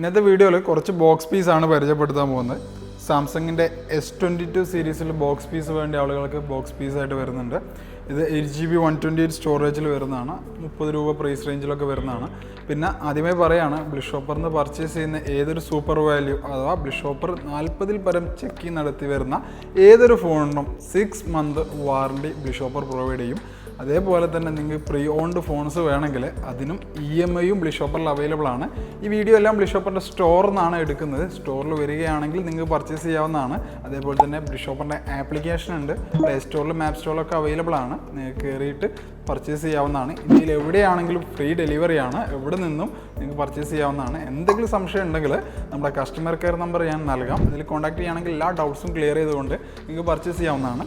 ഇന്നത്തെ വീഡിയോയിൽ കുറച്ച് ബോക്സ് പീസ് ആണ് പരിചയപ്പെടുത്താൻ പോകുന്നത്. സാംസങ്ങിന്റെ എസ് ട്വന്റി ടു സീരീസിൽ ബോക്സ് പീസ് വേണ്ടി ആളുകൾക്ക് ബോക്സ് പീസായിട്ട് വരുന്നുണ്ട്. ഇത് eight G B one twenty eight സ്റ്റോറേജിൽ വരുന്നതാണ്. മുപ്പത് രൂപ പ്രൈസ് റേഞ്ചിലൊക്കെ വരുന്നതാണ്. പിന്നെ ആദ്യമേ പറയാണ് ബ്ലിഷോപ്പറിൽ നിന്ന് പർച്ചേസ് ചെയ്യുന്ന ഏതൊരു സൂപ്പർ വാല്യൂ അഥവാ ബ്ലിഷോപ്പർ നാൽപ്പതിൽ പരം ചെക്കിങ് നടത്തി വരുന്ന ഏതൊരു ഫോണിനും സിക്സ് മന്ത് വാറണ്ടി ബ്ലിഷോപ്പർ പ്രൊവൈഡ് ചെയ്യും. അതേപോലെ തന്നെ നിങ്ങൾക്ക് പ്രീ ഓൺഡ് ഫോൺസ് വേണമെങ്കിൽ അതിനും ഇ എം ഐയും ബ്ലിഷോപ്പറിൽ അവൈലബിൾ ആണ്. ഈ വീഡിയോ എല്ലാം ബ്ലിഷോപ്പറിന്റെ സ്റ്റോറിൽ നിന്നാണ് എടുക്കുന്നത്. സ്റ്റോറിൽ വരികയാണെങ്കിൽ നിങ്ങൾക്ക് പർച്ചേസ് ചെയ്യാവുന്നതാണ്. അതേപോലെ തന്നെ ബ്ലിഷോപ്പറിന്റെ ആപ്ലിക്കേഷൻ ഉണ്ട്. പ്ലേ സ്റ്റോറിലും ആപ്പ് സ്റ്റോറിലൊക്കെ അവൈലബിൾ ആണ്. കയറിയിട്ട് പർച്ചേസ് ചെയ്യാവുന്നതാണ്. ഇന്ത്യയിൽ എവിടെയാണെങ്കിലും ഫ്രീ ഡെലിവറി ആണ്. എവിടെ നിന്നും നിങ്ങൾക്ക് പർച്ചേസ് ചെയ്യാവുന്നതാണ്. എന്തെങ്കിലും സംശയം ഉണ്ടെങ്കിൽ നമ്മുടെ കസ്റ്റമർ കെയർ നമ്പർ ഞാൻ നൽകാം. അതിൽ കോൺടാക്ട് ചെയ്യുകയാണെങ്കിൽ എല്ലാ ഡൗട്ട്സും ക്ലിയർ ചെയ്തുകൊണ്ട് നിങ്ങൾക്ക് പർച്ചേസ് ചെയ്യാവുന്നതാണ്.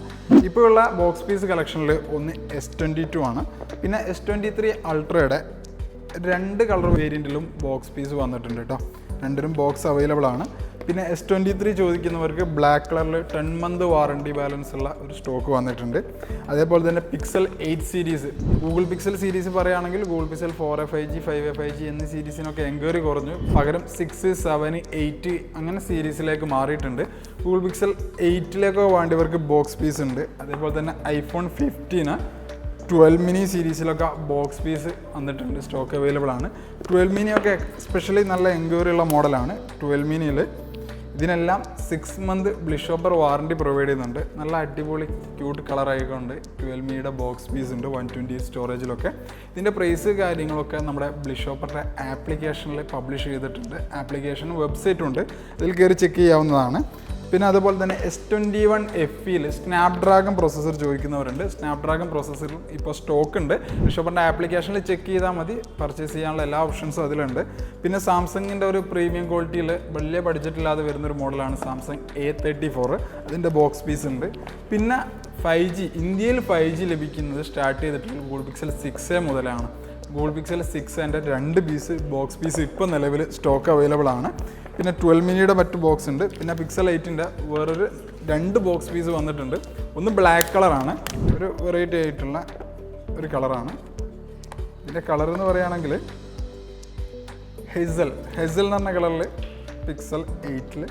ഇപ്പോഴുള്ള ബോക്സ് പീസ് കളക്ഷനിൽ ഒന്ന് എസ് ട്വന്റി ടു ആണ്. പിന്നെ എസ് ട്വന്റി ത്രീ അൾട്രയുടെ രണ്ട് കളർ വേരിയന്റിലും ബോക്സ് പീസ് വന്നിട്ടുണ്ട് കേട്ടോ രണ്ടിനും ബോക്സ് അവൈലബിൾ ആണ്. പിന്നെ എസ് ട്വന്റി ത്രീ ചോദിക്കുന്നവർക്ക് ബ്ലാക്ക് കളറിൽ ടെൻ മന്ത് വാറണ്ടി ബാലൻസ് ഉള്ള ഒരു സ്റ്റോക്ക് വന്നിട്ടുണ്ട്. അതേപോലെ തന്നെ pixel eight series Google pixel series പറയുകയാണെങ്കിൽ Google pixel four A five G five A five G എന്നീ സീരീസിനൊക്കെ എൻക്വയറി കുറഞ്ഞു. പകരം സിക്സ് സെവൻ എയ്റ്റ് അങ്ങനെ സീരീസിലേക്ക് മാറിയിട്ടുണ്ട്. ഗൂഗിൾ പിക്സൽ എയ്റ്റിലേക്കോ വേണ്ടിയവർക്ക് ബോക്സ് പീസ് ഉണ്ട്. അതേപോലെ തന്നെ ഐഫോൺ ഫിഫ്റ്റീന് ട്വൽവ് മിനി സീരീസിലൊക്കെ ബോക്സ് പീസ് വന്നിട്ടുണ്ട് സ്റ്റോക്ക് അവൈലബിൾ ആണ്. ട്വൽവ് മിനിയൊക്കെ എസ്പെഷ്യലി നല്ല എൻക്വയറി ഉള്ള മോഡലാണ് ട്വൽവ് മിനിയിൽ ഇതിനെല്ലാം സിക്സ് മന്ത് ബ്ലിഷോപ്പർ വാറണ്ടി പ്രൊവൈഡ് ചെയ്യുന്നുണ്ട്. നല്ല അടിപൊളി ക്യൂട്ട് കളർ ആയിക്കൊണ്ട് ട്വൽവ് മിയുടെ ബോക്സ് പീസ് ഉണ്ട് വൺ ട്വന്റി സ്റ്റോറേജിലൊക്കെ ഇതിന്റെ പ്രൈസ് കാര്യങ്ങളൊക്കെ നമ്മുടെ ബ്ലിഷോപ്പറിന്റെ ആപ്ലിക്കേഷനിൽ പബ്ലിഷ് ചെയ്തിട്ടുണ്ട്. ആപ്ലിക്കേഷൻ വെബ്സൈറ്റും ഉണ്ട്. അതിൽ കയറി ചെക്ക് ചെയ്യാവുന്നതാണ്. പിന്നെ അതുപോലെ തന്നെ എസ് ട്വന്റി വൺ എഫ് ഇയിൽ സ്നാപ്ഡ്രാഗൺ പ്രോസസ്സർ ചോദിക്കുന്നവരുണ്ട്. സ്നാപ്ഡ്രാഗൺ പ്രോസസ്സറും ഇപ്പോൾ സ്റ്റോക്ക് ഉണ്ട്. ഷോപ്പറിന്റെ ആപ്ലിക്കേഷനിൽ ചെക്ക് ചെയ്താൽ മതി. പർച്ചേസ് ചെയ്യാനുള്ള എല്ലാ ഓപ്ഷൻസും അതിലുണ്ട്. പിന്നെ സാംസങ്ങിന്റെ ഒരു പ്രീമിയം ക്വാളിറ്റിയിൽ വലിയ ബഡ്ജറ്റില്ലാതെ വരുന്നൊരു മോഡലാണ് സാംസങ് എ തേർട്ടി ഫോർ അതിന്റെ ബോക്സ് പീസ് ഉണ്ട്. പിന്നെ ഫൈവ് ജി ഇന്ത്യയിൽ ഫൈവ് ജി ലഭിക്കുന്നത് സ്റ്റാർട്ട് ചെയ്തിട്ടുള്ള ഗൂഗിൾ പിക്സൽ സിക്സ് എ മുതലാണ്. ഗൂഗിൾ പിക്സൽ സിക്സ് എന്റെ രണ്ട് പീസ് ബോക്സ് പീസ് ഇപ്പോൾ നിലവിൽ സ്റ്റോക്ക് അവൈലബിൾ ആണ്. പിന്നെ ട്വൽവ് മിനിയുടെ മറ്റ് ബോക്സ് ഉണ്ട്. പിന്നെ പിക്സൽ എയ്റ്റിന്റെ വേറൊരു രണ്ട് ബോക്സ് പീസ് വന്നിട്ടുണ്ട്. ഒന്ന് ബ്ലാക്ക് കളറാണ് ഒരു വെറൈറ്റി ആയിട്ടുള്ള ഒരു കളറാണ് ഇതിന്റെ കളർ എന്ന് പറയുകയാണെങ്കിൽ ഹെസൽ ഹെസൽ എന്ന് പറഞ്ഞ കളറിൽ പിക്സൽ എയ്റ്റിൽ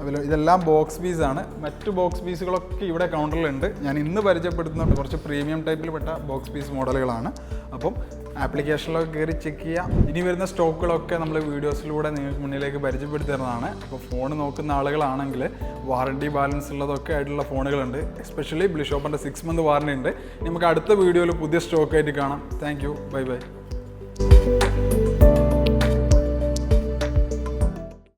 അതിൽ ഇതെല്ലാം ബോക്സ് പീസാണ് മറ്റ് ബോക്സ് പീസുകളൊക്കെ ഇവിടെ കൗണ്ടറിലുണ്ട് ഞാൻ ഇന്ന് പരിചയപ്പെടുത്തുന്നുണ്ട്. കുറച്ച് പ്രീമിയം ടൈപ്പിൽപ്പെട്ട ബോക്സ് പീസ് മോഡലുകളാണ് അപ്പം ആപ്ലിക്കേഷനിലൊക്കെ കയറി ചെക്ക് ചെയ്യാം. ഇനി വരുന്ന സ്റ്റോക്കുകളൊക്കെ നമ്മൾ വീഡിയോസിലൂടെ നിങ്ങൾക്ക് മുന്നിലേക്ക് പരിചയപ്പെടുത്തുന്നതാണ് അപ്പോൾ ഫോൺ നോക്കുന്ന ആളുകളാണെങ്കിൽ വാറണ്ടി ബാലൻസ് ഉള്ളതൊക്കെ ആയിട്ടുള്ള ഫോണുകളുണ്ട് എസ്പെഷ്യലി ബ്ലിഷോപ്പറിന്റെ സിക്സ് മന്ത് വാറണ്ടി ഉണ്ട്. നമുക്ക് അടുത്ത വീഡിയോയിൽ പുതിയ സ്റ്റോക്കായിട്ട് കാണാം. Thank you bye bye